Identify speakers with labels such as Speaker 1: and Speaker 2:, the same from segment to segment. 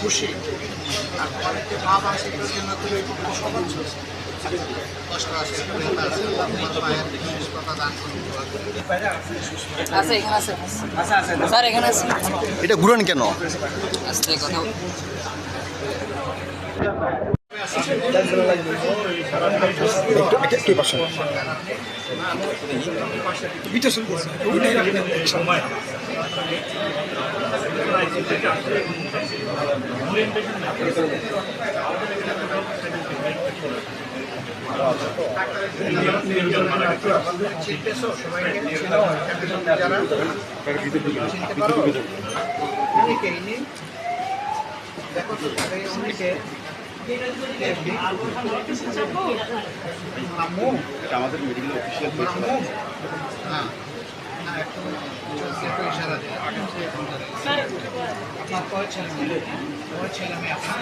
Speaker 1: খুশি। আর অনেকে ভাব আছে জন্য তুমি সহজ কষ্ট আছে
Speaker 2: এটা ঘুরান কেন?
Speaker 3: আস্তে কথা
Speaker 1: চিনতে পারো অনেকে ইনি দেখো তো অনেকে
Speaker 2: আমাদের মেডিকেল অফিসিয়াল
Speaker 1: মামু হ্যাঁ হ্যাঁ, একটু একটু ইশারা দিন। আপনার কয় ছেলে মেয়ে কয় ছেলে মেয়ে আপনার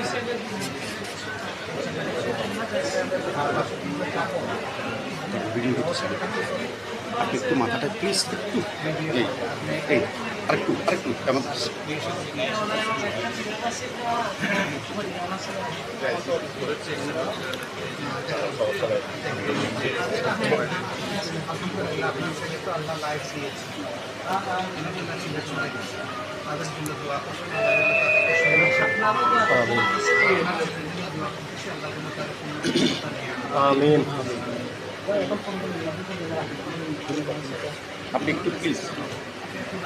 Speaker 2: ভিডিও করতেছেন আপনি একটু মাথাটা প্লিজ একটু এই এই আরেকটু আরেকটু কেমন
Speaker 1: আল্লাহ লাইফ দিয়েছে তাদের জন্য দোয়া।
Speaker 2: আমিন আপনি একটু প্লিজ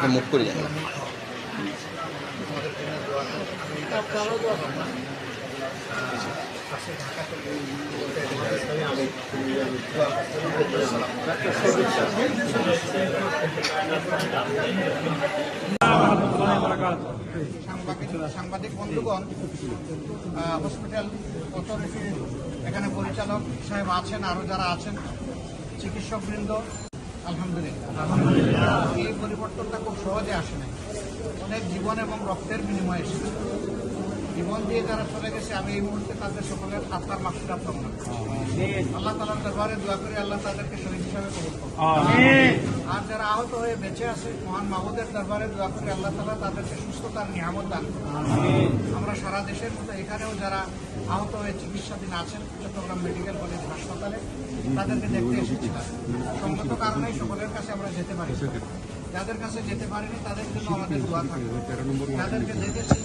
Speaker 2: মুখ করে যান
Speaker 1: সাংবাদিক বন্ধুগণ হসপিটাল অথরিটির এখানে পরিচালক সাহেব আছেন আরও যারা আছেন চিকিৎসক চিকিৎসকবৃন্দ, আলহামদুলিল্লাহ। এই পরিবর্তনটা খুব সহজে আসে নাই। অনেক জীবন এবং রক্তের বিনিময়ে এসেছে। জীবন দিয়ে যারা চলে গেছে আমি এই মুহূর্তে তাদের সকলের আত্মার মাসুরা কামনা আল্লাহ তালার দরবারে দোয়া করে আল্লাহ তাদেরকে শহীদ হিসাবে কবুল আর যারা আহত হয়ে বেঁচে আছে মহান মাহবুদের দরবারে দোয়া করে আল্লাহ তালা তাদেরকে সুস্থতার নিয়ামত দান আমরা সারা দেশের মতো এখানেও যারা আহত হয়ে চিকিৎসাধীন আছেন চট্টগ্রাম মেডিকেল কলেজ হাসপাতালে তাদেরকে দেখতে এসেছিলাম। সঙ্গত কারণেই সকলের কাছে আমরা যেতে পারি। যাদের কাছে যেতে পারেনি তাদের জন্য আমাদের দোয়া থাকবে। যাদেরকে দেখেছি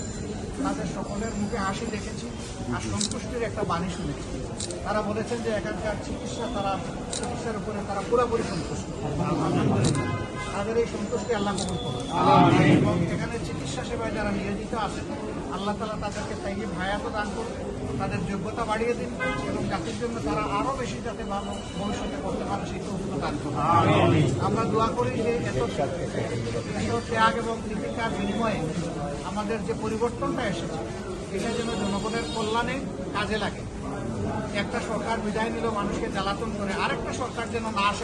Speaker 1: তাদের সকলের মুখে হাসি দেখেছি আর সন্তুষ্টির একটা বাণী শুনেছি। তারা বলেছেন যে এখানকার চিকিৎসা তারা চিকিৎসার উপরে তারা পুরোপুরি সন্তুষ্ট। তাদের এই সন্তুষ্টি আল্লাহ কবুল করুন এবং এখানে চিকিৎসা সেবায় যারা নিয়োজিত আছেন। আল্লাহ তালা তাদেরকে তাই ভায়াত দান করুন তাদের যোগ্যতা বাড়িয়ে দিন এবং জাতির জন্য তারা আরও বেশি যাতে ভালো ভবিষ্যতে করতে পারে সেই দান করুন আমরা দোয়া করি যে এত ত্যাগ এবং দীপিকার বিনিময়ে আমাদের যে পরিবর্তনটা এসেছে, এটা যেন জনগণের কল্যাণে কাজে লাগে। একটা সরকার বিদায় নিল মানুষকে জ্বালাতন করে আরেকটা সরকার যেন না আসে।